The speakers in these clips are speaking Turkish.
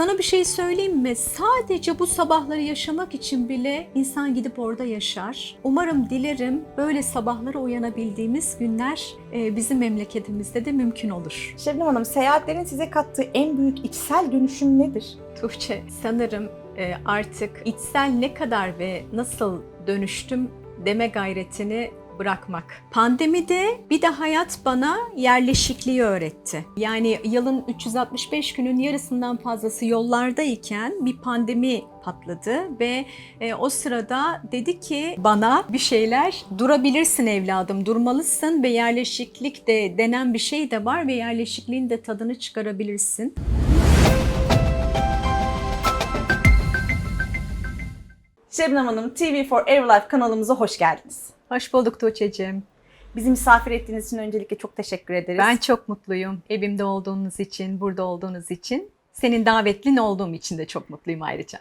Sana bir şey söyleyeyim mi? Sadece bu sabahları yaşamak için bile insan gidip orada yaşar. Umarım, dilerim böyle sabahlara uyanabildiğimiz günler e, bizim memleketimizde de mümkün olur. Şebnem Hanım, seyahatlerin size kattığı en büyük içsel dönüşüm nedir? Tuğçe, sanırım e, artık içsel ne kadar ve nasıl dönüştüm deme gayretini bırakmak. Pandemide bir de hayat bana yerleşikliği öğretti. Yani yılın 365 günün yarısından fazlası yollardayken bir pandemi patladı ve e, o sırada dedi ki bana bir şeyler durabilirsin evladım, durmalısın ve yerleşiklik de denen bir şey de var ve yerleşikliğin de tadını çıkarabilirsin. Şebnem Hanım, TV for Everlife kanalımıza hoş geldiniz. Hoş bulduk Tuğçe'cim. Bizi misafir ettiğiniz için öncelikle çok teşekkür ederiz. Ben çok mutluyum. Evimde olduğunuz için, burada olduğunuz için. Senin davetlin olduğum için de çok mutluyum ayrıca.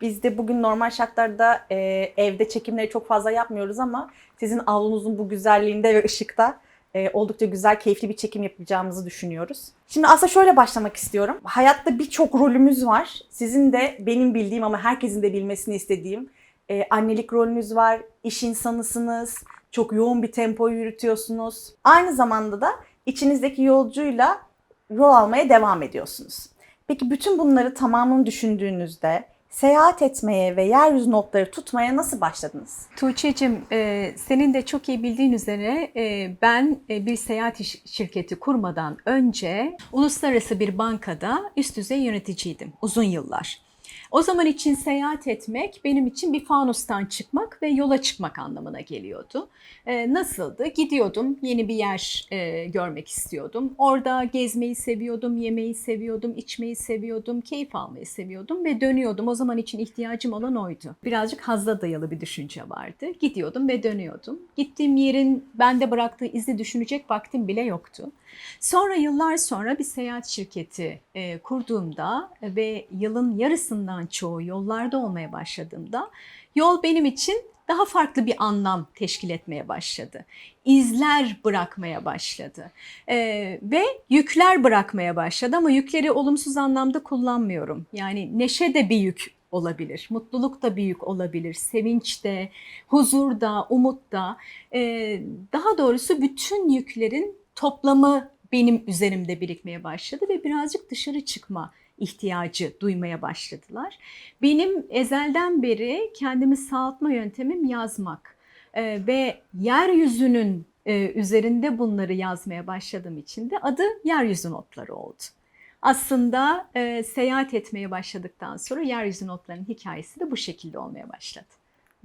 Biz de bugün normal şartlarda e, evde çekimleri çok fazla yapmıyoruz ama sizin avlunuzun bu güzelliğinde ve ışıkta e, oldukça güzel, keyifli bir çekim yapacağımızı düşünüyoruz. Şimdi aslında şöyle başlamak istiyorum. Hayatta birçok rolümüz var. Sizin de benim bildiğim ama herkesin de bilmesini istediğim e, annelik rolünüz var, iş insanısınız, çok yoğun bir tempo yürütüyorsunuz. Aynı zamanda da içinizdeki yolcuyla rol almaya devam ediyorsunuz. Peki bütün bunları tamamını düşündüğünüzde seyahat etmeye ve yeryüzü notları tutmaya nasıl başladınız? Tuğçe'cim e, senin de çok iyi bildiğin üzere e, ben e, bir seyahat şirketi kurmadan önce uluslararası bir bankada üst düzey yöneticiydim uzun yıllar. O zaman için seyahat etmek benim için bir fanustan çıkmak ve yola çıkmak anlamına geliyordu. E, nasıldı? Gidiyordum, yeni bir yer e, görmek istiyordum. Orada gezmeyi seviyordum, yemeyi seviyordum, içmeyi seviyordum, keyif almayı seviyordum ve dönüyordum. O zaman için ihtiyacım olan oydu. Birazcık hazla dayalı bir düşünce vardı. Gidiyordum ve dönüyordum. Gittiğim yerin bende bıraktığı izi düşünecek vaktim bile yoktu. Sonra yıllar sonra bir seyahat şirketi e, kurduğumda ve yılın yarısından çoğu yollarda olmaya başladığımda yol benim için daha farklı bir anlam teşkil etmeye başladı. İzler bırakmaya başladı E, ve yükler bırakmaya başladı ama yükleri olumsuz anlamda kullanmıyorum. Yani neşe de bir yük olabilir, mutluluk da bir yük olabilir, sevinç de, huzur da, umut da. E, daha doğrusu bütün yüklerin toplamı benim üzerimde birikmeye başladı ve birazcık dışarı çıkma ihtiyacı duymaya başladılar. Benim ezelden beri kendimi sağaltma yöntemim yazmak Ee, ve yeryüzünün e, üzerinde bunları yazmaya başladığım için de adı yeryüzü notları oldu. Aslında e, seyahat etmeye başladıktan sonra yeryüzü notlarının hikayesi de bu şekilde olmaya başladı.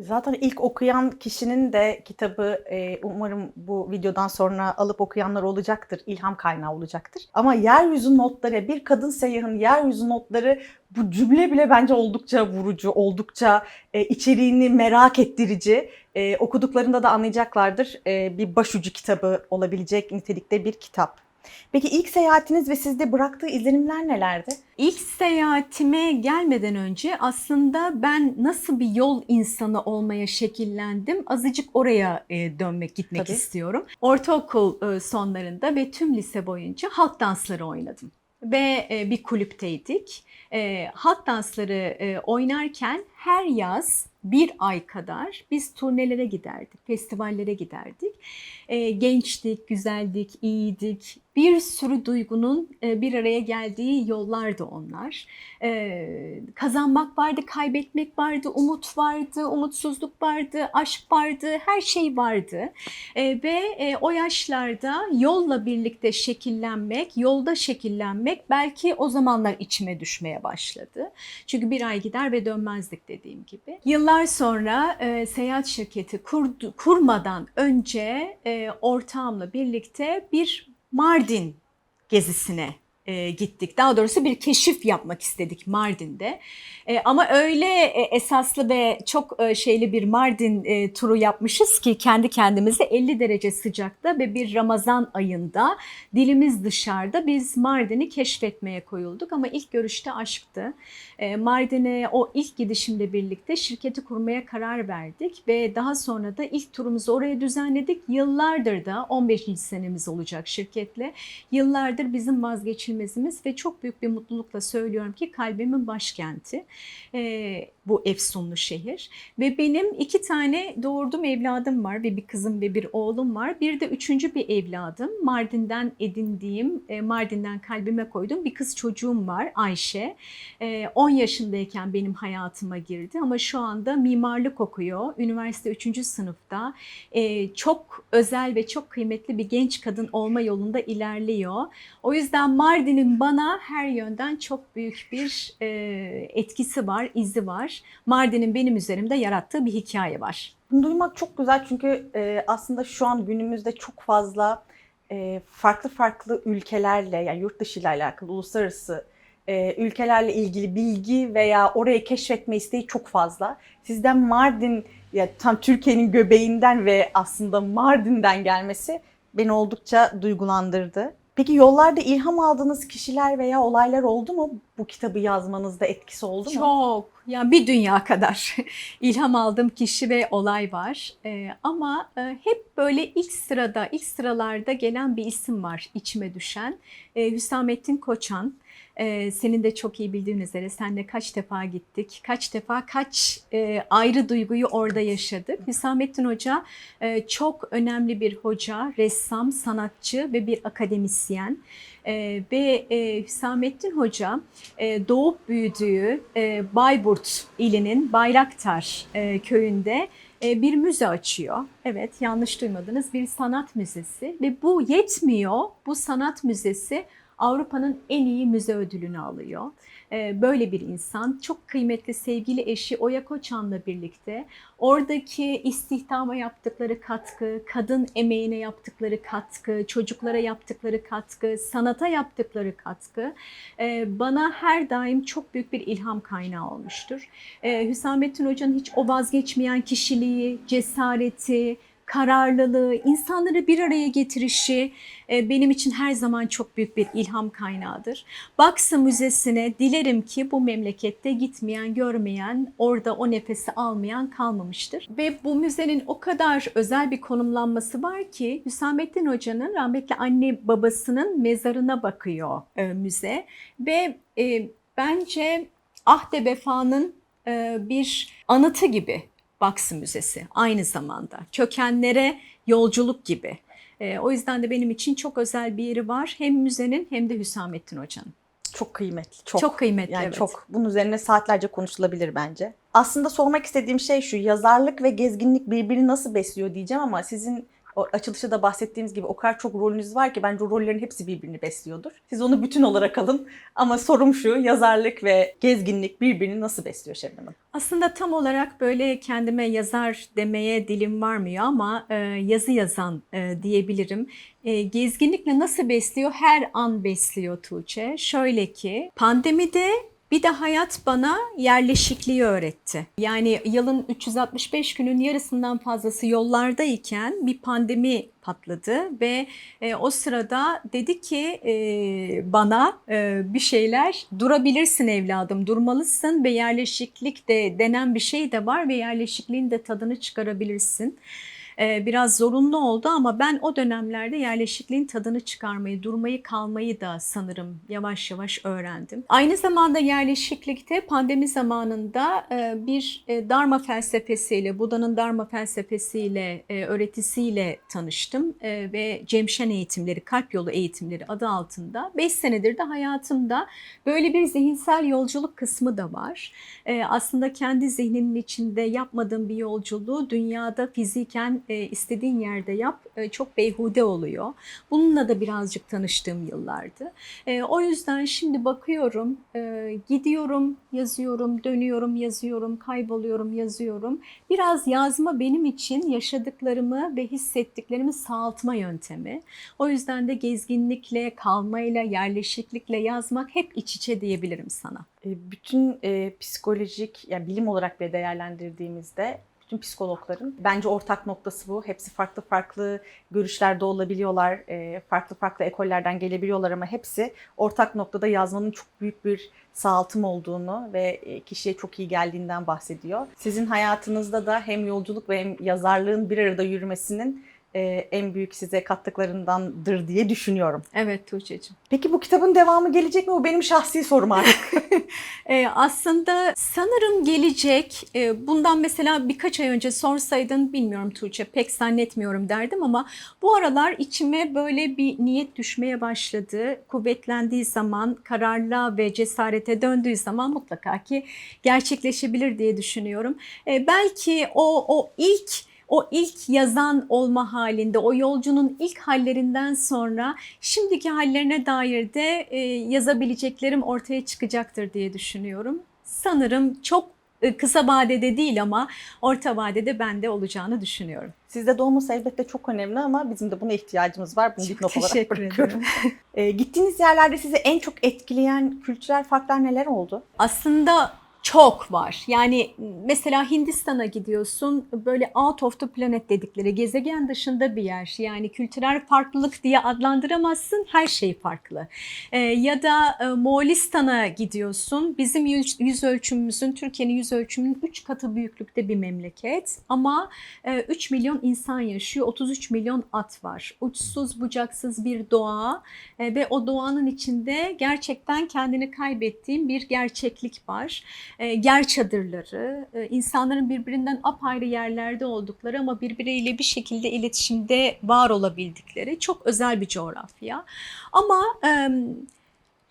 Zaten ilk okuyan kişinin de kitabı e, umarım bu videodan sonra alıp okuyanlar olacaktır, ilham kaynağı olacaktır. Ama yeryüzü notları, bir kadın seyyahın yeryüzü notları bu cümle bile bence oldukça vurucu, oldukça e, içeriğini merak ettirici. E, okuduklarında da anlayacaklardır. E, bir başucu kitabı olabilecek nitelikte bir kitap. Peki ilk seyahatiniz ve sizde bıraktığı izlenimler nelerdi? İlk seyahatime gelmeden önce aslında ben nasıl bir yol insanı olmaya şekillendim azıcık oraya e, dönmek gitmek Tabii. istiyorum. Ortaokul e, sonlarında ve tüm lise boyunca halk dansları oynadım ve e, bir kulüpteydik. Halk dansları oynarken her yaz bir ay kadar biz turnelere giderdik, festivallere giderdik. E, gençtik, güzeldik, iyiydik. Bir sürü duygunun e, bir araya geldiği yollardı onlar. E, kazanmak vardı, kaybetmek vardı, umut vardı, umutsuzluk vardı, aşk vardı, her şey vardı. E, ve o yaşlarda yolla birlikte şekillenmek, yolda şekillenmek belki o zamanlar içime düşmeye başladı. Çünkü bir ay gider ve dönmezdik dediğim gibi. Yıllar sonra seyahat şirketi kurdu, kurmadan önce ortağımla birlikte bir Mardin gezisine e, gittik. Daha doğrusu bir keşif yapmak istedik Mardin'de. E, ama öyle e, esaslı ve çok e, şeyli bir Mardin e, turu yapmışız ki kendi kendimize 50 derece sıcakta ve bir Ramazan ayında dilimiz dışarıda biz Mardin'i keşfetmeye koyulduk ama ilk görüşte aşktı. E, Mardin'e o ilk gidişimle birlikte şirketi kurmaya karar verdik ve daha sonra da ilk turumuzu oraya düzenledik. Yıllardır da 15. senemiz olacak şirketle. Yıllardır bizim vazgeçilmez vazgeçilmezimiz ve çok büyük bir mutlulukla söylüyorum ki kalbimin başkenti. E, bu efsunlu şehir. Ve benim iki tane doğurduğum evladım var ve bir kızım ve bir oğlum var. Bir de üçüncü bir evladım Mardin'den edindiğim, e, Mardin'den kalbime koyduğum bir kız çocuğum var Ayşe. E, 10 yaşındayken benim hayatıma girdi ama şu anda mimarlık okuyor. Üniversite 3. sınıfta. E, çok özel ve çok kıymetli bir genç kadın olma yolunda ilerliyor. O yüzden Mardin'in bana her yönden çok büyük bir e, etkisi var, izi var. Mardin'in benim üzerimde yarattığı bir hikaye var. Bunu duymak çok güzel çünkü e, aslında şu an günümüzde çok fazla e, farklı farklı ülkelerle yani yurt dışı ile alakalı uluslararası e, ülkelerle ilgili bilgi veya orayı keşfetme isteği çok fazla. Sizden Mardin ya tam Türkiye'nin göbeğinden ve aslında Mardin'den gelmesi beni oldukça duygulandırdı. Peki yollarda ilham aldığınız kişiler veya olaylar oldu mu? Bu kitabı yazmanızda etkisi oldu mu? Çok, yani bir dünya kadar ilham aldığım kişi ve olay var. Ee, ama e, hep böyle ilk sırada, ilk sıralarda gelen bir isim var içime düşen. Ee, Hüsamettin Koçan. Ee, senin de çok iyi bildiğin üzere senle kaç defa gittik, kaç defa kaç e, ayrı duyguyu orada yaşadık. Hüsamettin Hoca e, çok önemli bir hoca, ressam, sanatçı ve bir akademisyen. E, ve e, Hüsamettin Hoca e, doğup büyüdüğü e, Bayburt ilinin Bayraktar e, köyünde e, bir müze açıyor. Evet yanlış duymadınız bir sanat müzesi ve bu yetmiyor. Bu sanat müzesi Avrupa'nın en iyi müze ödülünü alıyor. E, Böyle bir insan çok kıymetli sevgili eşi Oya Koçan'la birlikte oradaki istihdama yaptıkları katkı, kadın emeğine yaptıkları katkı, çocuklara yaptıkları katkı, sanata yaptıkları katkı e, bana her daim çok büyük bir ilham kaynağı olmuştur. E, Hüsamettin Hoca'nın hiç o vazgeçmeyen kişiliği, cesareti, kararlılığı, insanları bir araya getirişi e, benim için her zaman çok büyük bir ilham kaynağıdır. Baksı Müzesi'ne dilerim ki bu memlekette gitmeyen, görmeyen, orada o nefesi almayan kalmamıştır. Ve bu müzenin o kadar özel bir konumlanması var ki Hüsamettin Hoca'nın rahmetli anne babasının mezarına bakıyor e, müze ve e, bence Ahde Vefa'nın e, bir anıtı gibi Baksı Müzesi aynı zamanda. Kökenlere yolculuk gibi. E, o yüzden de benim için çok özel bir yeri var. Hem müzenin hem de Hüsamettin Hoca'nın. Çok kıymetli. Çok, Çok kıymetli, Yani evet. çok. Bunun üzerine saatlerce konuşulabilir bence. Aslında sormak istediğim şey şu. Yazarlık ve gezginlik birbirini nasıl besliyor diyeceğim ama sizin o açılışta da bahsettiğimiz gibi o kadar çok rolünüz var ki bence rollerin hepsi birbirini besliyordur. Siz onu bütün olarak alın. Ama sorum şu. Yazarlık ve gezginlik birbirini nasıl besliyor Şebnem Hanım? Aslında tam olarak böyle kendime yazar demeye dilim varmıyor ama e, yazı yazan e, diyebilirim. E, gezginlikle nasıl besliyor? Her an besliyor Tuğçe. Şöyle ki pandemide bir de hayat bana yerleşikliği öğretti. Yani yılın 365 günün yarısından fazlası yollardayken bir pandemi patladı ve e, o sırada dedi ki e, bana e, bir şeyler durabilirsin evladım, durmalısın ve yerleşiklik de denen bir şey de var ve yerleşikliğin de tadını çıkarabilirsin. E, biraz zorunlu oldu ama ben o dönemlerde yerleşikliğin tadını çıkarmayı, durmayı, kalmayı da sanırım yavaş yavaş öğrendim. Aynı zamanda yerleşiklikte pandemi zamanında e, bir e, Dharma felsefesiyle, Buda'nın Dharma felsefesiyle, e, öğretisiyle tanıştım ve Cemşen eğitimleri, kalp yolu eğitimleri adı altında 5 senedir de hayatımda böyle bir zihinsel yolculuk kısmı da var. Aslında kendi zihninin içinde yapmadığın bir yolculuğu dünyada fiziken istediğin yerde yap e, çok beyhude oluyor. Bununla da birazcık tanıştığım yıllardı. E, o yüzden şimdi bakıyorum, e, gidiyorum, yazıyorum, dönüyorum, yazıyorum, kayboluyorum, yazıyorum. Biraz yazma benim için yaşadıklarımı ve hissettiklerimi sağaltma yöntemi. O yüzden de gezginlikle, kalmayla, yerleşiklikle yazmak hep iç içe diyebilirim sana. E, Bütün e, psikolojik, yani bilim olarak bile değerlendirdiğimizde bütün psikologların bence ortak noktası bu. Hepsi farklı farklı görüşlerde olabiliyorlar, e, farklı farklı ekollerden gelebiliyorlar ama hepsi ortak noktada yazmanın çok büyük bir sağaltım olduğunu ve e, kişiye çok iyi geldiğinden bahsediyor. Sizin hayatınızda da hem yolculuk ve hem yazarlığın bir arada yürümesinin e, en büyük size kattıklarındandır diye düşünüyorum. Evet Tuğçe'cim. Peki bu kitabın devamı gelecek mi? Bu benim şahsi sorum artık. Ee, aslında sanırım gelecek. Ee, bundan mesela birkaç ay önce sorsaydın bilmiyorum Tuğçe pek zannetmiyorum derdim ama bu aralar içime böyle bir niyet düşmeye başladı. Kuvvetlendiği zaman, kararla ve cesarete döndüğü zaman mutlaka ki gerçekleşebilir diye düşünüyorum. Ee, belki o o ilk o ilk yazan olma halinde, o yolcunun ilk hallerinden sonra şimdiki hallerine dair de e, yazabileceklerim ortaya çıkacaktır diye düşünüyorum. Sanırım çok e, kısa vadede değil ama orta vadede bende olacağını düşünüyorum. Sizde de olması elbette çok önemli ama bizim de buna ihtiyacımız var. Bunu olarak Teşekkür bırakıyorum. ederim. E, gittiğiniz yerlerde sizi en çok etkileyen kültürel farklar neler oldu? Aslında çok var. Yani mesela Hindistan'a gidiyorsun böyle out of the planet dedikleri gezegen dışında bir yer. Yani kültürel farklılık diye adlandıramazsın. Her şey farklı. Ee, ya da e, Moğolistan'a gidiyorsun. Bizim yüz, yüz ölçümümüzün, Türkiye'nin yüz ölçümünün 3 katı büyüklükte bir memleket. Ama e, 3 milyon insan yaşıyor. 33 milyon at var. Uçsuz bucaksız bir doğa e, ve o doğanın içinde gerçekten kendini kaybettiğin bir gerçeklik var. E, yer çadırları, e, insanların birbirinden apayrı yerlerde oldukları ama birbiriyle bir şekilde iletişimde var olabildikleri çok özel bir coğrafya. Ama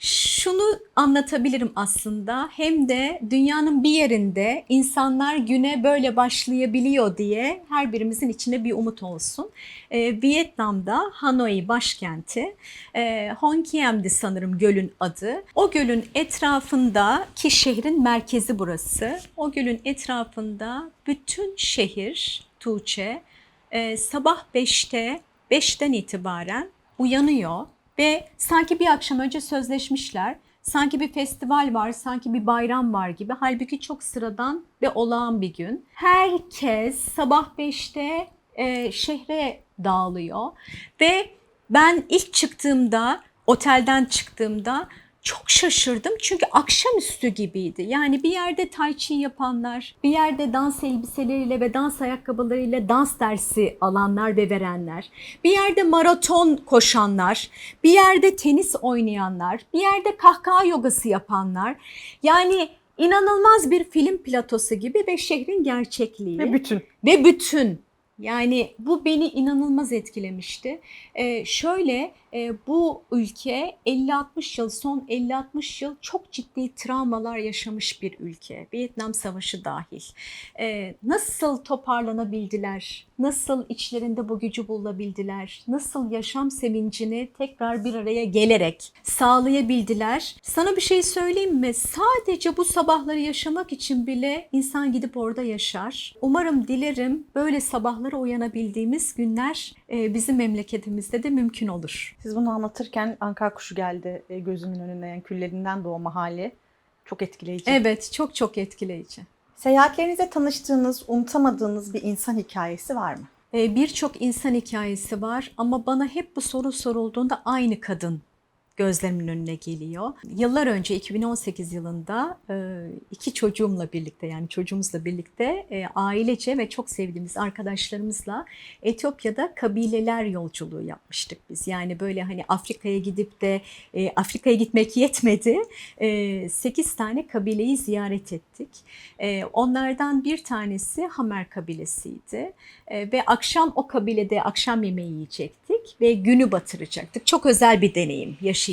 şunu anlatabilirim aslında hem de dünyanın bir yerinde insanlar güne böyle başlayabiliyor diye her birimizin içinde bir umut olsun. Ee, Vietnam'da Hanoi başkenti e, Honkieam'di sanırım gölün adı. O gölün etrafında ki şehrin merkezi burası. O gölün etrafında bütün şehir Tuğçe e, sabah 5'te 5'ten itibaren uyanıyor ve sanki bir akşam önce sözleşmişler. Sanki bir festival var, sanki bir bayram var gibi. Halbuki çok sıradan ve olağan bir gün. Herkes sabah 5'te e, şehre dağılıyor ve ben ilk çıktığımda, otelden çıktığımda çok şaşırdım çünkü akşamüstü gibiydi. Yani bir yerde tai chi yapanlar, bir yerde dans elbiseleriyle ve dans ayakkabılarıyla dans dersi alanlar ve verenler, bir yerde maraton koşanlar, bir yerde tenis oynayanlar, bir yerde kahkaha yogası yapanlar. Yani inanılmaz bir film platosu gibi ve şehrin gerçekliği Ve bütün. ve bütün. Yani bu beni inanılmaz etkilemişti. Ee, şöyle e, bu ülke 50-60 yıl son 50-60 yıl çok ciddi travmalar yaşamış bir ülke. Vietnam Savaşı dahil. Ee, nasıl toparlanabildiler? Nasıl içlerinde bu gücü bulabildiler? Nasıl yaşam sevincini tekrar bir araya gelerek sağlayabildiler? Sana bir şey söyleyeyim mi? Sadece bu sabahları yaşamak için bile insan gidip orada yaşar. Umarım dilerim böyle sabahlara uyanabildiğimiz günler e, bizim memleketimizde de mümkün olur. Siz bunu anlatırken Ankara kuşu geldi e, gözümün önüne. Yani küllerinden doğma hali. Çok etkileyici. Evet, çok çok etkileyici. Seyahatlerinizde tanıştığınız, unutamadığınız bir insan hikayesi var mı? Ee, Birçok insan hikayesi var ama bana hep bu soru sorulduğunda aynı kadın gözlerimin önüne geliyor. Yıllar önce 2018 yılında e, iki çocuğumla birlikte yani çocuğumuzla birlikte e, ailece ve çok sevdiğimiz arkadaşlarımızla Etiyopya'da kabileler yolculuğu yapmıştık biz. Yani böyle hani Afrika'ya gidip de e, Afrika'ya gitmek yetmedi. 8 tane kabileyi ziyaret ettik. Onlardan bir tanesi Hamer kabilesiydi. Ve akşam o kabilede akşam yemeği yiyecektik ve günü batıracaktık. Çok özel bir deneyim yaşayacaktık.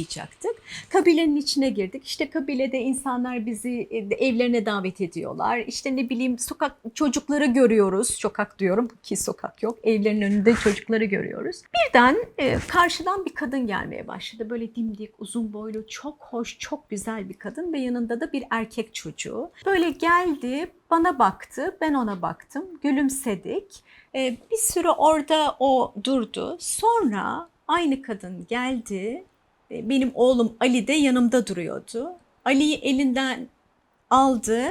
Kabilenin içine girdik. İşte kabilede insanlar bizi e, evlerine davet ediyorlar. İşte ne bileyim sokak çocukları görüyoruz. Sokak diyorum ki sokak yok. Evlerin önünde çocukları görüyoruz. Birden e, karşıdan bir kadın gelmeye başladı. Böyle dimdik, uzun boylu, çok hoş, çok güzel bir kadın ve yanında da bir erkek çocuğu. Böyle geldi, bana baktı, ben ona baktım, gülümsedik. E, bir süre orada o durdu. Sonra aynı kadın geldi. E, Benim oğlum Ali de yanımda duruyordu. Ali'yi elinden aldı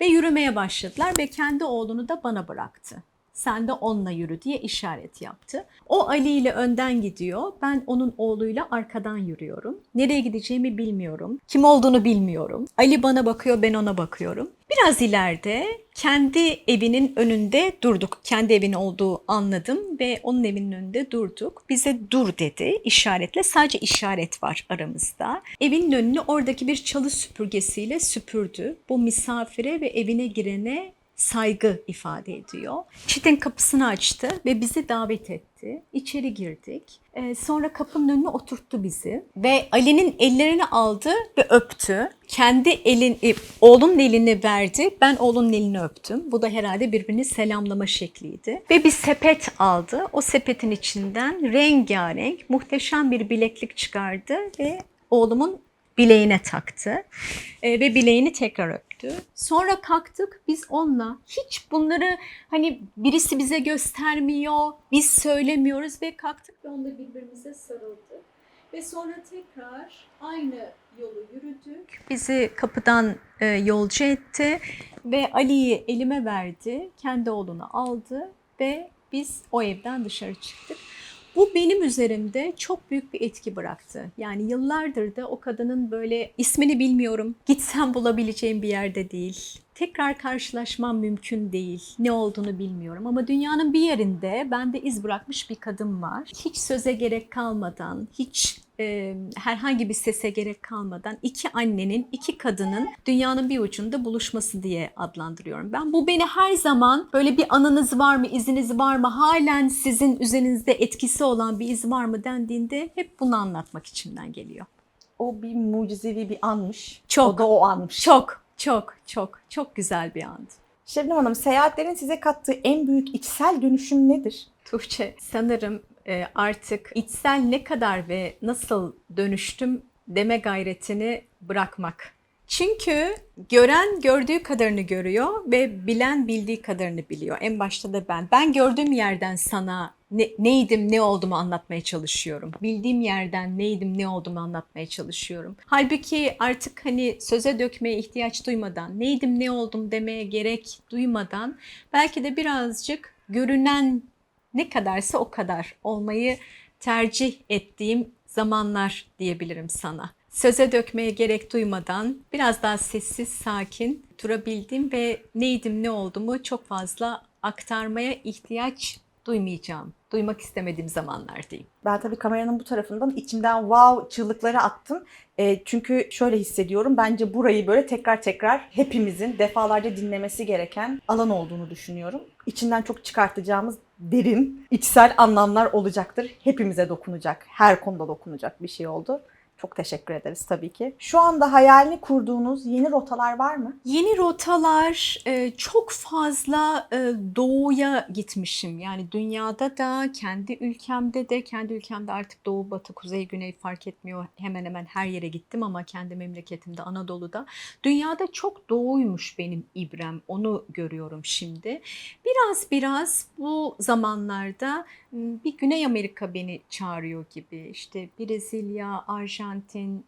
ve yürümeye başladılar ve kendi oğlunu da bana bıraktı. Sen de onunla yürü diye işaret yaptı. O Ali ile önden gidiyor. Ben onun oğluyla arkadan yürüyorum. Nereye gideceğimi bilmiyorum. Kim olduğunu bilmiyorum. Ali bana bakıyor, ben ona bakıyorum. Biraz ileride kendi evinin önünde durduk. Kendi evin olduğu anladım ve onun evinin önünde durduk. Bize dur dedi işaretle. Sadece işaret var aramızda. Evinin önünü oradaki bir çalı süpürgesiyle süpürdü. Bu misafire ve evine girene saygı ifade ediyor. Çitin kapısını açtı ve bizi davet etti. İçeri girdik. Ee, sonra kapının önüne oturttu bizi ve Ali'nin ellerini aldı ve öptü. Kendi elin, e, oğlunun elini verdi. Ben oğlunun elini öptüm. Bu da herhalde birbirini selamlama şekliydi. Ve bir sepet aldı. O sepetin içinden rengarenk, muhteşem bir bileklik çıkardı ve oğlumun bileğine taktı Ee, ve bileğini tekrar öptü. Sonra kalktık biz onunla hiç bunları hani birisi bize göstermiyor, biz söylemiyoruz ve kalktık ve onunla birbirimize sarıldık. Ve sonra tekrar aynı yolu yürüdük. Bizi kapıdan e, yolcu etti ve Ali'yi elime verdi, kendi oğlunu aldı ve biz o evden dışarı çıktık. Bu benim üzerimde çok büyük bir etki bıraktı. Yani yıllardır da o kadının böyle ismini bilmiyorum, gitsem bulabileceğim bir yerde değil. Tekrar karşılaşmam mümkün değil. Ne olduğunu bilmiyorum ama dünyanın bir yerinde bende iz bırakmış bir kadın var. Hiç söze gerek kalmadan, hiç e, herhangi bir sese gerek kalmadan iki annenin, iki kadının dünyanın bir ucunda buluşması diye adlandırıyorum. Ben bu beni her zaman böyle bir anınız var mı, iziniz var mı, halen sizin üzerinizde etkisi olan bir iz var mı dendiğinde hep bunu anlatmak içimden geliyor. O bir mucizevi bir anmış. Çok. O da o anmış. Çok, çok, çok, çok güzel bir andı. Şebnem Hanım seyahatlerin size kattığı en büyük içsel dönüşüm nedir? Tuğçe sanırım artık içsel ne kadar ve nasıl dönüştüm deme gayretini bırakmak. Çünkü gören gördüğü kadarını görüyor ve bilen bildiği kadarını biliyor. En başta da ben. Ben gördüğüm yerden sana ne, neydim, ne olduğumu anlatmaya çalışıyorum. Bildiğim yerden neydim, ne olduğumu anlatmaya çalışıyorum. Halbuki artık hani söze dökmeye ihtiyaç duymadan, neydim, ne oldum demeye gerek duymadan belki de birazcık görünen ne kadarsa o kadar olmayı tercih ettiğim zamanlar diyebilirim sana. Söze dökmeye gerek duymadan biraz daha sessiz, sakin durabildim ve neydim, ne olduğumu çok fazla aktarmaya ihtiyaç duymayacağım, duymak istemediğim zamanlar diyeyim. Ben tabii kameranın bu tarafından içimden wow çığlıkları attım. E, çünkü şöyle hissediyorum. Bence burayı böyle tekrar tekrar hepimizin defalarca dinlemesi gereken alan olduğunu düşünüyorum. İçinden çok çıkartacağımız derin, içsel anlamlar olacaktır. Hepimize dokunacak, her konuda dokunacak bir şey oldu. Çok teşekkür ederiz tabii ki. Şu anda hayalini kurduğunuz yeni rotalar var mı? Yeni rotalar e, çok fazla e, doğuya gitmişim. Yani dünyada da, kendi ülkemde de, kendi ülkemde artık doğu, batı, kuzey, güney fark etmiyor. Hemen hemen her yere gittim ama kendi memleketimde Anadolu'da. Dünyada çok doğuymuş benim ibrem. Onu görüyorum şimdi. Biraz biraz bu zamanlarda bir Güney Amerika beni çağırıyor gibi. İşte Brezilya, Arjantin,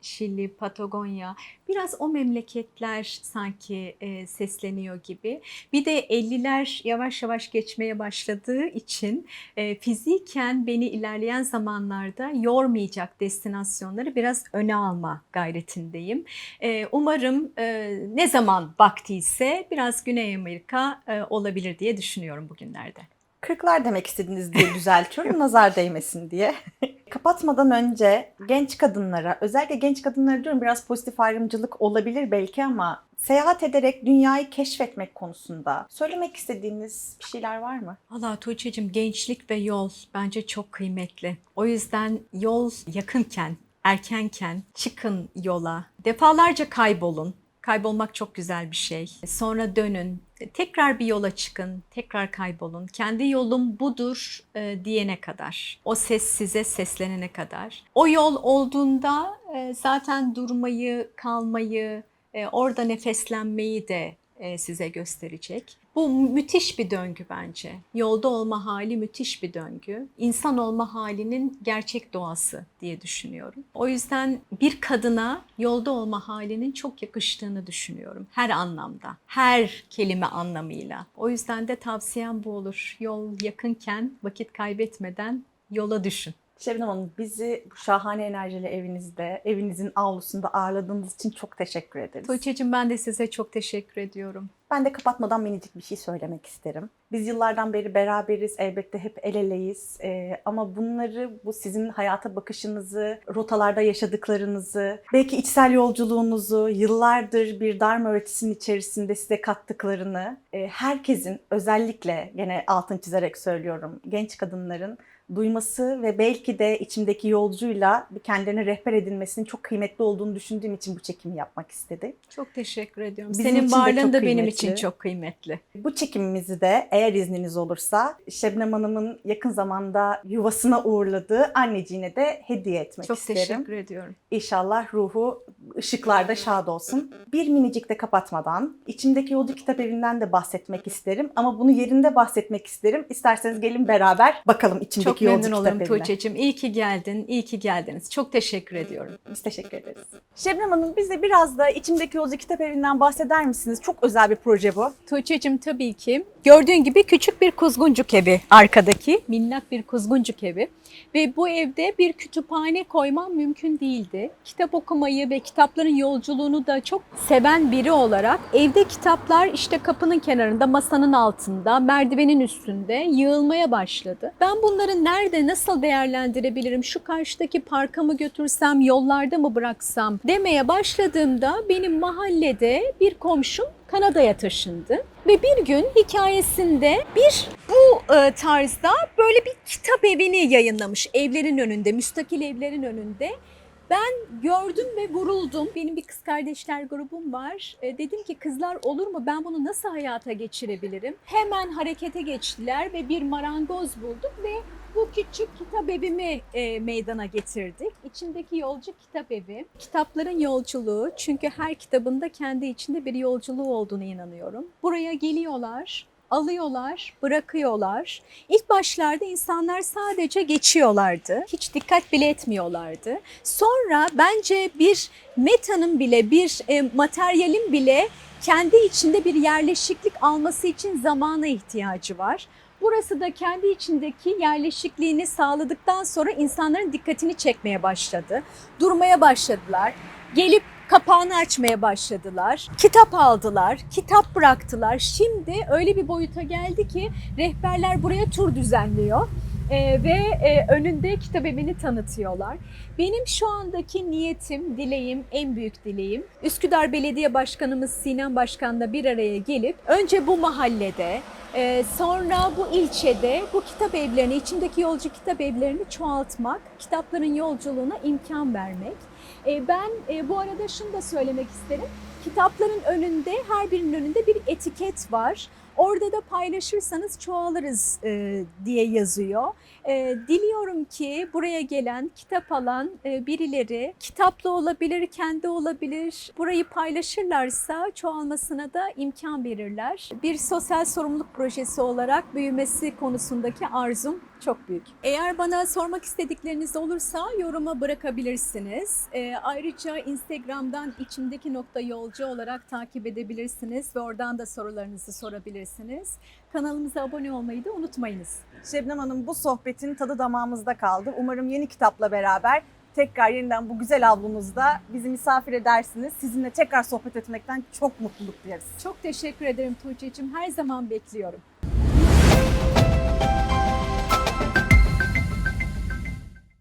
Şili, Patagonya. Biraz o memleketler sanki e, sesleniyor gibi. Bir de 50'ler yavaş yavaş geçmeye başladığı için e, fiziken beni ilerleyen zamanlarda yormayacak destinasyonları biraz öne alma gayretindeyim. E, umarım e, ne zaman vaktiyse biraz Güney Amerika e, olabilir diye düşünüyorum bugünlerde. Kırklar demek istediniz diye düzeltiyorum. nazar değmesin diye. Kapatmadan önce genç kadınlara, özellikle genç kadınlara diyorum biraz pozitif ayrımcılık olabilir belki ama seyahat ederek dünyayı keşfetmek konusunda söylemek istediğiniz bir şeyler var mı? Valla Tuğçe'cim gençlik ve yol bence çok kıymetli. O yüzden yol yakınken, erkenken çıkın yola. Defalarca kaybolun. Kaybolmak çok güzel bir şey. Sonra dönün. Tekrar bir yola çıkın. Tekrar kaybolun. Kendi yolum budur e, diyene kadar. O ses size seslenene kadar. O yol olduğunda e, zaten durmayı, kalmayı, e, orada nefeslenmeyi de size gösterecek. Bu müthiş bir döngü bence. Yolda olma hali müthiş bir döngü. İnsan olma halinin gerçek doğası diye düşünüyorum. O yüzden bir kadına yolda olma halinin çok yakıştığını düşünüyorum. Her anlamda. Her kelime anlamıyla. O yüzden de tavsiyem bu olur. Yol yakınken vakit kaybetmeden yola düşün. Şebnem Hanım bizi bu şahane enerjili evinizde, evinizin avlusunda ağırladığınız için çok teşekkür ederiz. Tuğçe'cim ben de size çok teşekkür ediyorum. Ben de kapatmadan minicik bir şey söylemek isterim. Biz yıllardan beri beraberiz, elbette hep el eleyiz. Ee, ama bunları, bu sizin hayata bakışınızı, rotalarda yaşadıklarınızı, belki içsel yolculuğunuzu, yıllardır bir Dharma öğretisinin içerisinde size kattıklarını, e, herkesin özellikle, gene altın çizerek söylüyorum, genç kadınların duyması ve belki de içimdeki yolcuyla kendilerine rehber edilmesinin çok kıymetli olduğunu düşündüğüm için bu çekimi yapmak istedim. Çok teşekkür ediyorum. Bizim Senin varlığın çok da benim için çok kıymetli. Bu çekimimizi de eğer izniniz olursa Şebnem Hanım'ın yakın zamanda yuvasına uğurladığı anneciğine de hediye etmek Çok isterim. teşekkür ediyorum. İnşallah ruhu ışıklarda şad olsun. Bir minicik de kapatmadan içimdeki yolcu kitap evinden de bahsetmek isterim ama bunu yerinde bahsetmek isterim. İsterseniz gelin beraber bakalım içimdeki Çok yolcu memnun kitap olurum evine. Tuğçe'cim. İyi ki geldin, iyi ki geldiniz. Çok teşekkür ediyorum. Biz teşekkür ederiz. Şebnem Hanım bize biraz da içimdeki yolcu kitap evinden bahseder misiniz? Çok özel bir proje bu. Tuğçe'cim tabii ki. Gördüğün gibi küçük bir kuzguncuk evi arkadaki. Minnak bir kuzguncuk evi. Ve bu evde bir kütüphane koymam mümkün değildi. Kitap okumayı ve kitapların yolculuğunu da çok seven biri olarak evde kitaplar işte kapının kenarında, masanın altında, merdivenin üstünde yığılmaya başladı. Ben bunları nerede, nasıl değerlendirebilirim? Şu karşıdaki parka mı götürsem, yollarda mı bıraksam demeye başladığımda benim mahallede bir komşum Kanada'ya taşındı ve bir gün hikayesinde bir bu e, tarzda böyle bir kitap evini yayınlamış evlerin önünde, müstakil evlerin önünde. Ben gördüm ve vuruldum. Benim bir kız kardeşler grubum var. E, dedim ki kızlar olur mu ben bunu nasıl hayata geçirebilirim? Hemen harekete geçtiler ve bir marangoz bulduk ve bu küçük kitap evimi e, meydana getirdik. İçindeki yolcu kitap evi. Kitapların yolculuğu çünkü her kitabında kendi içinde bir yolculuğu olduğunu inanıyorum. Buraya geliyorlar, alıyorlar, bırakıyorlar. İlk başlarda insanlar sadece geçiyorlardı. Hiç dikkat bile etmiyorlardı. Sonra bence bir metanın bile, bir e, materyalin bile kendi içinde bir yerleşiklik alması için zamana ihtiyacı var. Burası da kendi içindeki yerleşikliğini sağladıktan sonra insanların dikkatini çekmeye başladı. Durmaya başladılar. Gelip kapağını açmaya başladılar. Kitap aldılar, kitap bıraktılar. Şimdi öyle bir boyuta geldi ki rehberler buraya tur düzenliyor. Ee, ve e, önünde kitap evini tanıtıyorlar. Benim şu andaki niyetim, dileğim, en büyük dileğim Üsküdar Belediye Başkanımız Sinem Başkan'la bir araya gelip önce bu mahallede ee, sonra bu ilçede bu kitap evlerini, içindeki yolcu kitap evlerini çoğaltmak, kitapların yolculuğuna imkan vermek. Ee, ben e, bu arada şunu da söylemek isterim. Kitapların önünde, her birinin önünde bir etiket var. Orada da paylaşırsanız çoğalırız e, diye yazıyor. E, diliyorum ki buraya gelen, kitap alan e, birileri kitaplı olabilir, kendi olabilir. Burayı paylaşırlarsa çoğalmasına da imkan verirler. Bir sosyal sorumluluk projesi olarak büyümesi konusundaki arzum çok büyük. Eğer bana sormak istedikleriniz olursa yoruma bırakabilirsiniz. E, ayrıca Instagram'dan içimdeki nokta yolcu olarak takip edebilirsiniz ve oradan da sorularınızı sorabilirsiniz. Kanalımıza abone olmayı da unutmayınız. Şebnem Hanım bu sohbetin tadı damağımızda kaldı. Umarım yeni kitapla beraber tekrar yeniden bu güzel avlumuzda bizi misafir edersiniz. Sizinle tekrar sohbet etmekten çok mutluluk duyarız. Çok teşekkür ederim Tuğçe'cim. Her zaman bekliyorum.